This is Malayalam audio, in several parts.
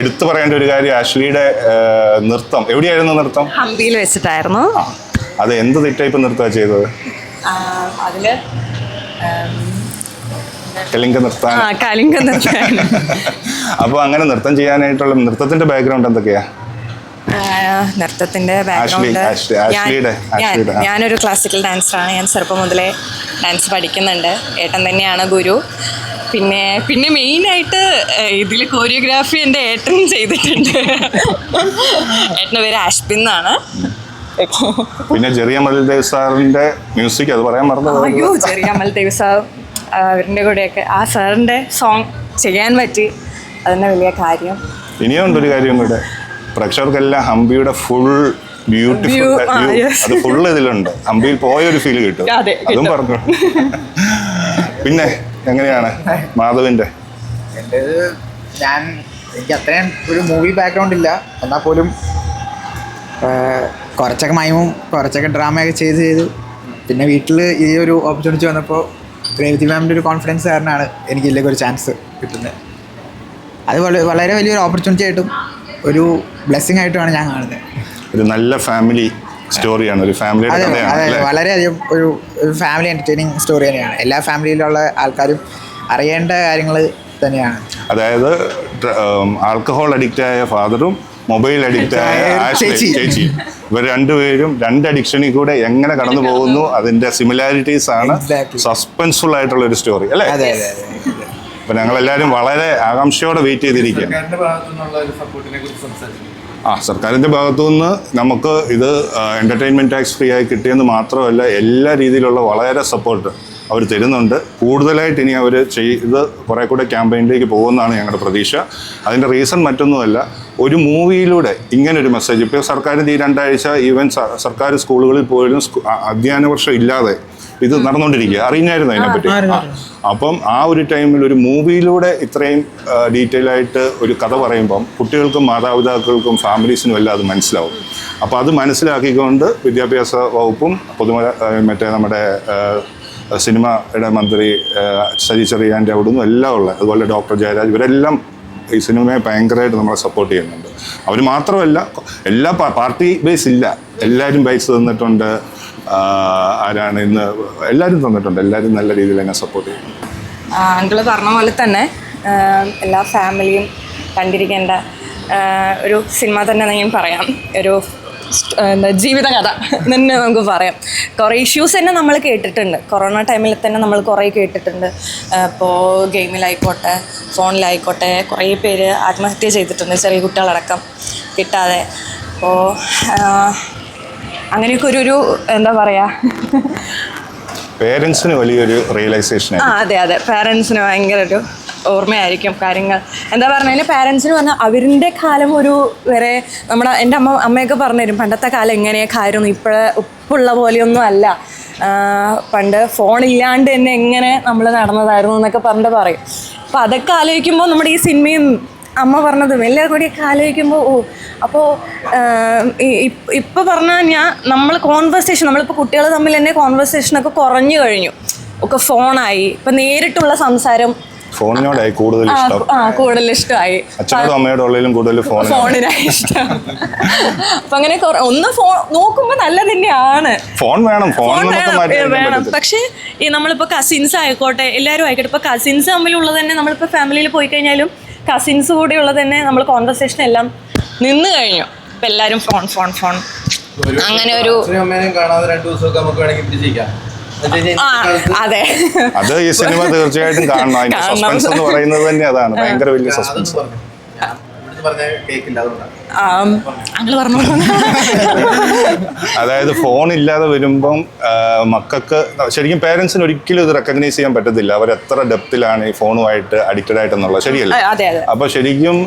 എടുത്തു പറയേണ്ട ഒരു കാര്യം അശ്ലിയുടെ നൃത്തം. എവിടെയായിരുന്നു നൃത്തം? ഹംപിയിൽ വെച്ചിട്ടായിരുന്നു. അത് എന്ത് ടൈപ്പ് നൃത്തമാണ് ചെയ്തത്? അതിൽ കലിംഗ നൃത്തം. കലിംഗ നൃത്തം. അപ്പോൾ അങ്ങനെ നൃത്തം ചെയ്യാനായിട്ടുള്ള നൃത്തത്തിന്റെ ബാക്ക്ഗ്രൗണ്ട് എന്തൊക്കെയാ? നൃത്തത്തിന്റെ ബാക്ക്ഗ്രൗണ്ട്. ഞാനൊരു ക്ലാസിക്കൽ ഡാൻസറാണ് ഞാൻ ചെറുപ്പം മുതലേ ഡാൻസ് പഠിക്കുന്നുണ്ട്. ഏട്ടൻ തന്നെയാണ് ഗുരു. പിന്നെ പിന്നെ മെയിനായിട്ട് ഇതിൽ കോറിയോഗ്രാഫി എന്റെ ഏട്ടൻ ചെയ്തിട്ടുണ്ട്. ഏട്ടന്റെ പേര് ആഷ്പിൻ എന്നാണ്. പിന്നെ ചെറിയ മൽദേവ് സാറിന്റെ മ്യൂസിക് അത് പറയാൻ മറന്നു അയ്യോ ചെറിയ അമൽ ദേവ് സാർ അവരുടെ കൂടെയൊക്കെ ആ സാറിന്റെ സോങ് ചെയ്യാൻ പറ്റി. അതന്നെ വലിയ കാര്യം. ഇനിയും ഉണ്ടൊരു കാര്യം കൂടെ. പ്രേക്ഷകർക്കെല്ലാം ഹംപിയുടെ ഫുൾ ബ്യൂട്ടിഫുൾ. അത് ഫുൾ ഇതിലുണ്ട്. ഹംപിയിൽ പോയ ഒരു ഫീൽ കിട്ടും. അതും പറഞ്ഞു പിന്നെ എങ്ങനെയാണ് മാധവിന്റെ എന്റേത് ഞാൻ എനിക്ക് അത്രയും ഒരു മൂവി ബാക്ക്ഗ്രൗണ്ട് ഇല്ല. എന്നാൽ പോലും കുറച്ചൊക്കെ മൈമും കുറച്ചൊക്കെ ഡ്രാമയൊക്കെ ചെയ്ത് ചെയ്തു പിന്നെ വീട്ടിൽ ഈ ഒരു ഓപ്പർച്യൂണിറ്റി വന്നപ്പോൾ രേവതി മാമിന്റെ ഒരു കോൺഫിഡൻസ് കാരണമാണ് എനിക്ക് ഇതിലേക്ക് ഒരു ചാൻസ് കിട്ടുന്നത് അത് വള- വളരെ വലിയൊരു ഓപ്പർച്യൂണിറ്റി ആയിട്ടും ഒരു ബ്ലെസ്സിങ് ആയിട്ടുമാണ് ഞാൻ കാണുന്നത് ഒരു നല്ല ഫാമിലി സ്റ്റോറിയാണ് ഒരു ഫാമിലി കഥയാണ് അല്ലേ? വളരെയധികം ഒരു ഒരു ഫാമിലി എന്റർടൈനിങ് സ്റ്റോറി തന്നെയാണ്. എല്ലാ ഫാമിലിയിലുള്ള ആൾക്കാരും അറിയേണ്ട കാര്യങ്ങൾ തന്നെയാണ്. അതായത് ആൽക്കഹോൾ അഡിക്റ്റ് ആയ ഫാദറും മൊബൈൽ അഡിക്റ്റ് ആയ ചേച്ചി. ഇവർ രണ്ടുപേരും രണ്ട് അഡിക്ഷനിൽ കൂടെ എങ്ങനെ കടന്നു പോകുന്നു അതിന്റെ സിമിലാരിറ്റീസ് ആണ്. സസ്പെൻസ്ഫുൾ ആയിട്ടുള്ള ഒരു സ്റ്റോറി അല്ലേ? അപ്പൊ ഞങ്ങളെല്ലാവരും വളരെ ആകാംക്ഷയോടെ വെയിറ്റ് ചെയ്തിരിക്കുക ആ സർക്കാരിന്റെ ഭാഗത്തു നിന്ന് നമുക്ക് ഇത് എന്റർടൈൻമെന്റ് ടാക്സ് ഫ്രീ ആയി കിട്ടിയെന്ന് മാത്രമല്ല എല്ലാ രീതിയിലുള്ള വളരെ സപ്പോർട്ട് അവർ തരുന്നുണ്ട്. കൂടുതലായിട്ട് ഇനി അവർ ചെയ്ത് കുറേ കൂടെ ക്യാമ്പയിനിലേക്ക് പോകുമെന്നാണ് ഞങ്ങളുടെ പ്രതീക്ഷ. അതിന്റെ റീസൺ മറ്റൊന്നുമല്ല ഒരു മൂവിയിലൂടെ ഇങ്ങനൊരു മെസ്സേജ് ഇപ്പോൾ സർക്കാരിന്റെ ഈ രണ്ടാഴ്ച ഈവൻ സർക്കാർ സ്കൂളുകളിൽ പോലും അധ്യയന വർഷം ഇല്ലാതെ ഇത് നടന്നുകൊണ്ടിരിക്കുക അറിഞ്ഞായിരുന്നു അതിനെപ്പറ്റി. അപ്പം ആ ഒരു ടൈമിൽ ഒരു മൂവിയിലൂടെ ഇത്രയും ഡീറ്റെയിൽ ആയിട്ട് ഒരു കഥ പറയുമ്പം കുട്ടികൾക്കും മാതാപിതാക്കൾക്കും ഫാമിലീസിനും എല്ലാം അത് മനസ്സിലാവും. അപ്പോൾ അത് മനസ്സിലാക്കിക്കൊണ്ട് വിദ്യാഭ്യാസ വകുപ്പും പൊതുമ മറ്റേ നമ്മുടെ സിനിമയുടെ മന്ത്രി സജി ചെറിയാന്റെ അവിടുന്ന് എല്ലാം ഉള്ളത് അതുപോലെ ഡോക്ടർ ജയരാജ് ഇവരെല്ലാം ഈ സിനിമയെ ഭയങ്കരമായിട്ട് നമ്മളെ സപ്പോർട്ട് ചെയ്യുന്നുണ്ട്. അവർ മാത്രമല്ല എല്ലാ പാർട്ടി ബേസ് ഇല്ല. എല്ലാവരും പൈസ തന്നിട്ടുണ്ട്. ആരാണ് ഇന്ന്? എല്ലാവരും തന്നിട്ടുണ്ട്. എല്ലാവരും നല്ല രീതിയിൽ എന്നെ സപ്പോർട്ട് ചെയ്യുന്നു. അങ്കിൾ പറഞ്ഞ പോലെ തന്നെ എല്ലാ ഫാമിലിയും കണ്ടിരിക്കേണ്ട ഒരു സിനിമ തന്നെ ഞാൻ പറയാം. ഒരു എന്താ ജീവിതകഥ തന്നെ നമുക്ക് പറയാം. കുറേ ഇഷ്യൂസ് തന്നെ നമ്മൾ കേട്ടിട്ടുണ്ട്. കൊറോണ ടൈമിൽ തന്നെ നമ്മൾ കുറേ കേട്ടിട്ടുണ്ട്. ഇപ്പോൾ ഗെയിമിലായിക്കോട്ടെ ഫോണിലായിക്കോട്ടെ കുറേ പേര് ആത്മഹത്യ ചെയ്തിട്ടുണ്ട് ചെറിയ കുട്ടികളടക്കം. കിട്ടാതെ. അപ്പോൾ അങ്ങനെയൊക്കെ ഒരു ഒരു എന്താ പറയാ? പേരൻസിന് വലിയൊരു റിയലൈസേഷൻ ആ അതെ അതെ. പേരൻസിന് ഭയങ്കര ഒരു ഓർമ്മയായിരിക്കും കാര്യങ്ങൾ. എന്താ പറഞ്ഞാൽ പാരൻസിന് പറഞ്ഞാൽ അവരിന്റെ കാലം ഒരു വരെ നമ്മുടെ എന്റെ അമ്മ അമ്മയൊക്കെ പറഞ്ഞു തരും. പണ്ടത്തെ കാലം എങ്ങനെയൊക്കെ ആയിരുന്നു? ഇപ്പോഴെ ഉപ്പുള്ള പോലെയൊന്നും അല്ല. പണ്ട് ഫോണില്ലാണ്ട് തന്നെ എങ്ങനെ നമ്മൾ നടന്നതായിരുന്നു എന്നൊക്കെ പറഞ്ഞിട്ട് പറയും. അപ്പോൾ അതൊക്കെ ആലോചിക്കുമ്പോൾ നമ്മുടെ ഈ സിനിമയും അമ്മ പറഞ്ഞതും എല്ലാം കൂടിയൊക്കെ ആലോചിക്കുമ്പോൾ ഓ അപ്പോൾ ഇപ്പോൾ പറഞ്ഞാൽ ഞാൻ നമ്മൾ കോൺവെർസേഷൻ നമ്മളിപ്പോൾ കുട്ടികൾ തമ്മിൽ തന്നെ കോൺവെർസേഷനൊക്കെ കുറഞ്ഞു കഴിഞ്ഞു. ഒക്കെ ഫോണായി. ഇപ്പം നേരിട്ടുള്ള സംസാരം. ഫോണിനോടായി കൂടുതൽ ഇഷ്ടം. കൂടുതൽ ഇഷ്ടമായി. അച്ഛനോടും അമ്മയോടും ഉള്ളതിലും കൂടുതൽ ഫോണിനായി. ഇഷ്ടം. അപ്പം അങ്ങനെ ഒന്ന് ഫോൺ നോക്കുമ്പോ നല്ല തന്നെയാണ് ഫോൺ വേണം ഫോൺ വേണം. പക്ഷേ ഈ നമ്മളിപ്പോ കസിൻസ് ആയിക്കോട്ടെ എല്ലാരും ആയിക്കോട്ടെ ഇപ്പൊ കസിൻസ് തമ്മിലുള്ളത് തന്നെ നമ്മളിപ്പോ ഫാമിലിയിൽ പോയി കഴിഞ്ഞാലും കസിൻസ് കൂടെ ഉള്ളത് തന്നെ നമ്മൾ കോൺവെർസേഷൻ എല്ലാം നിന്ന് കഴിഞ്ഞു. ഇപ്പം എല്ലാരും ഫോൺ ഫോൺ ഫോൺ അങ്ങനെ ഒരു അതെ. അത് ഈ സിനിമ തീർച്ചയായിട്ടും കാണണം. അതിന്റെ സസ്പെൻസ് എന്ന് പറയുന്നത് തന്നെ അതാണ്. ഭയങ്കര വലിയ സസ്പെൻസ് അങ്ങൾ അതായത് ഫോൺ ഇല്ലാതെ വരുമ്പം മക്കൾക്ക് ശരിക്കും പേരൻസിന് ഒരിക്കലും ഇത് റെക്കഗ്നൈസ് ചെയ്യാൻ പറ്റത്തില്ല. അവർ എത്ര ഡെപ്തിലാണ് ഈ ഫോണുമായിട്ട് അഡിക്റ്റഡ് ആയിട്ടെന്നുള്ളത്. ശരിയല്ല? അപ്പൊ ശരിക്കും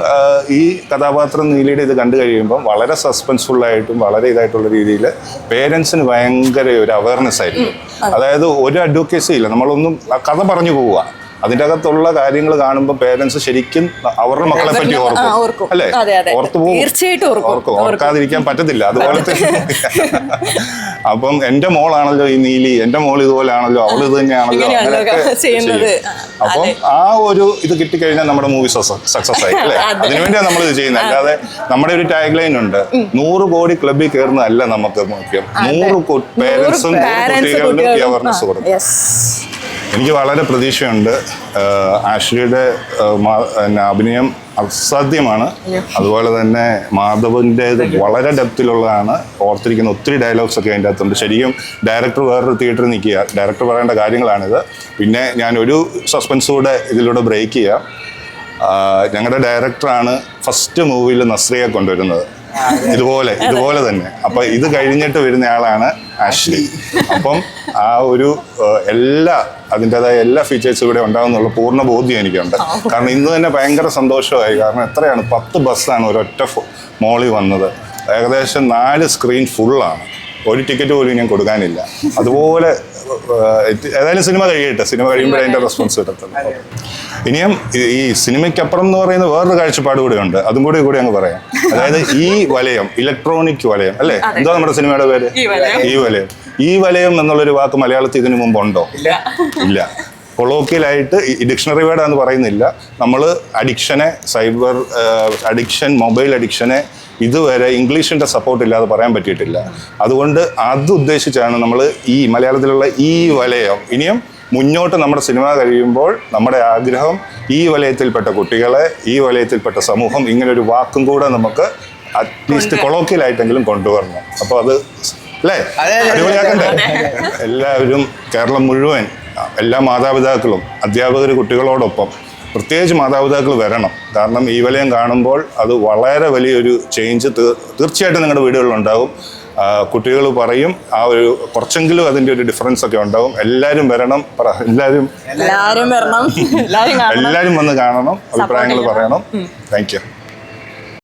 ഈ കഥാപാത്രം നീലിയുടെ ഇത് കണ്ടു കഴിയുമ്പോൾ വളരെ സസ്പെൻസ്ഫുൾ ആയിട്ടും വളരെ ഇതായിട്ടുള്ള രീതിയിൽ പേരൻസിന് ഭയങ്കര ഒരു അവയർനെസ് ആയിരുന്നു അതായത് ഒരു അഡ്വക്കേസി ഇല്ല. നമ്മളൊന്നും കഥ പറഞ്ഞു പോവുക. അതിന്റെ അകത്തുള്ള കാര്യങ്ങൾ കാണുമ്പോൾ പേരൻസ് ശരിക്കും അവരുടെ മക്കളെ പറ്റി ഓർക്കും. അല്ലേ. ഓർത്തു പോകും. തീർച്ചയായിട്ടും ഓർക്കും. ഓർക്കും. ഓർക്കാതിരിക്കാൻ പറ്റത്തില്ല. അതുപോലെ തന്നെ അപ്പം എന്റെ മോളാണല്ലോ ഈ നീലി എന്റെ മോൾ ഇതുപോലെയാണല്ലോ അവൾ ഇത് തന്നെയാണല്ലോ അങ്ങനെയൊക്കെ. അപ്പം ആ ഒരു ഇത് കിട്ടിക്കഴിഞ്ഞാൽ നമ്മുടെ മൂവി സക്സസ് ആയി അല്ലേ? അതെ. അതിനുവേണ്ടിയാണ് നമ്മൾ ഇത് ചെയ്യുന്നത്. അല്ലാതെ നമ്മുടെ ഒരു ടാഗ് ലൈൻ ഉണ്ട് നൂറ് കോടി ക്ലബിൽ കയറുന്നതല്ല നമുക്ക് മുഖ്യം. നൂറ് പേരൻസും കുട്ടികളിലും അവർനെസ് കൊടുക്കും. എനിക്ക് വളരെ പ്രതീക്ഷയുണ്ട് മാ- അഭിനയം അസാധ്യമാണ്. അതുപോലെ തന്നെ മാധവന്റേത് വളരെ ഡെപ്തിലുള്ളതാണ് ഓർത്തിരിക്കുന്ന ഒത്തിരി ഡയലോഗ്സ് ഒക്കെ അതിന്റെ അകത്തുണ്ട്. ശരിക്കും ഡയറക്ടർ വേറൊരു തിയേറ്ററിൽ നിൽക്കുക. ഡയറക്ടർ പറയേണ്ട കാര്യങ്ങളാണിത്. പിന്നെ ഞാൻ ഒരു സസ്പെൻസ് കൂടെ ഇതിലൂടെ ബ്രേക്ക് ചെയ്യാം. ഞങ്ങളുടെ ഡയറക്ടറാണ് ഫസ്റ്റ് മൂവിയിൽ നസ്രിയെ കൊണ്ടുവരുന്നത്. ഇതുപോലെ ഇതുപോലെ തന്നെ. അപ്പൊ ഇത് കഴിഞ്ഞിട്ട് വരുന്ന ആളാണ് ആഷ്ലി അപ്പം ആ ഒരു എല്ലാ അതിന്റെതായ എല്ലാ ഫീച്ചേഴ്സും ഇവിടെ ഉണ്ടാകുന്നുള്ള പൂർണ ബോധ്യം എനിക്കുണ്ട്. കാരണം ഇന്ന് തന്നെ ഭയങ്കര സന്തോഷമായി. കാരണം എത്രയാണ് പത്ത് ബസ്സാണ് ഒരൊറ്റ മോളിൽ വന്നത്. ഏകദേശം നാല് സ്ക്രീൻ ഫുള്ളാണ് ഒരു ടിക്കറ്റ് പോലും ഞാൻ കൊടുക്കാനില്ല. അതുപോലെ ഏതായാലും സിനിമ കഴിയട്ടെ. സിനിമ കഴിയുമ്പോഴേ അതിന്റെ റെസ്പോൺസ് കിട്ടത്തുള്ളൂ. ഇനിയും ഈ- സിനിമയ്ക്കപ്പുറം എന്ന് പറയുന്ന വേറൊരു കാഴ്ചപ്പാട് കൂടെ ഉണ്ട് അതും കൂടി കൂടി അങ്ങ് പറയാം. അതായത് ഈ വലയം ഇലക്ട്രോണിക് വലയം അല്ലേ? എന്താ നമ്മുടെ സിനിമയുടെ പേര്? ഈ വലയം. ഈ വലയം. ഈ വലയം എന്നുള്ളൊരു വാക്ക് മലയാളത്തിൽ ഇതിനു മുമ്പ് ഉണ്ടോ ഇല്ല. കൊളോക്കിയലായിട്ട് ഈ ഡിക്ഷണറി വേർഡ് എന്ന് പറയുന്നില്ല. നമ്മൾ അഡിക്ഷനെ സൈബർ അഡിക്ഷൻ മൊബൈൽ അഡിക്ഷനെ ഇതുവരെ ഇംഗ്ലീഷിന്റെ സപ്പോർട്ട് ഇല്ലാതെ പറയാൻ പറ്റിയിട്ടില്ല. അതുകൊണ്ട് അത് ഉദ്ദേശിച്ചാണ് നമ്മൾ ഈ മലയാളത്തിലുള്ള ഈ വലയം ഇനിയും മുന്നോട്ട് നമ്മുടെ സിനിമ കഴിയുമ്പോൾ നമ്മുടെ ആഗ്രഹം ഈ വലയത്തിൽപ്പെട്ട കുട്ടികളെ ഈ വലയത്തിൽപ്പെട്ട സമൂഹം ഇങ്ങനൊരു ഒരു വാക്കും കൂടെ നമുക്ക് അറ്റ്ലീസ്റ്റ് കൊളോക്കിയലായിട്ടെങ്കിലും കൊണ്ടുവരണം. അപ്പോൾ അത് അല്ലേ അടിപൊളിയാക്കണ്ടേ? എല്ലാവരും കേരളം മുഴുവൻ എല്ലാ മാതാപിതാക്കളും അധ്യാപകർ കുട്ടികളോടൊപ്പം പ്രത്യേകിച്ച് മാതാപിതാക്കൾ വരണം. കാരണം ഈ വലയം കാണുമ്പോൾ അത് വളരെ വലിയൊരു ചേഞ്ച് തീർച്ചയായിട്ടും നിങ്ങളുടെ വീടുകളിലുണ്ടാകും. കുട്ടികൾ പറയും ആ ഒരു കുറച്ചെങ്കിലും അതിന്റെ ഒരു ഡിഫറൻസ് ഒക്കെ ഉണ്ടാകും. എല്ലാവരും വരണം എല്ലാവരും എല്ലാരും വരണം. എല്ലാവരും വന്ന് കാണണം അഭിപ്രായങ്ങൾ പറയണം. Thank you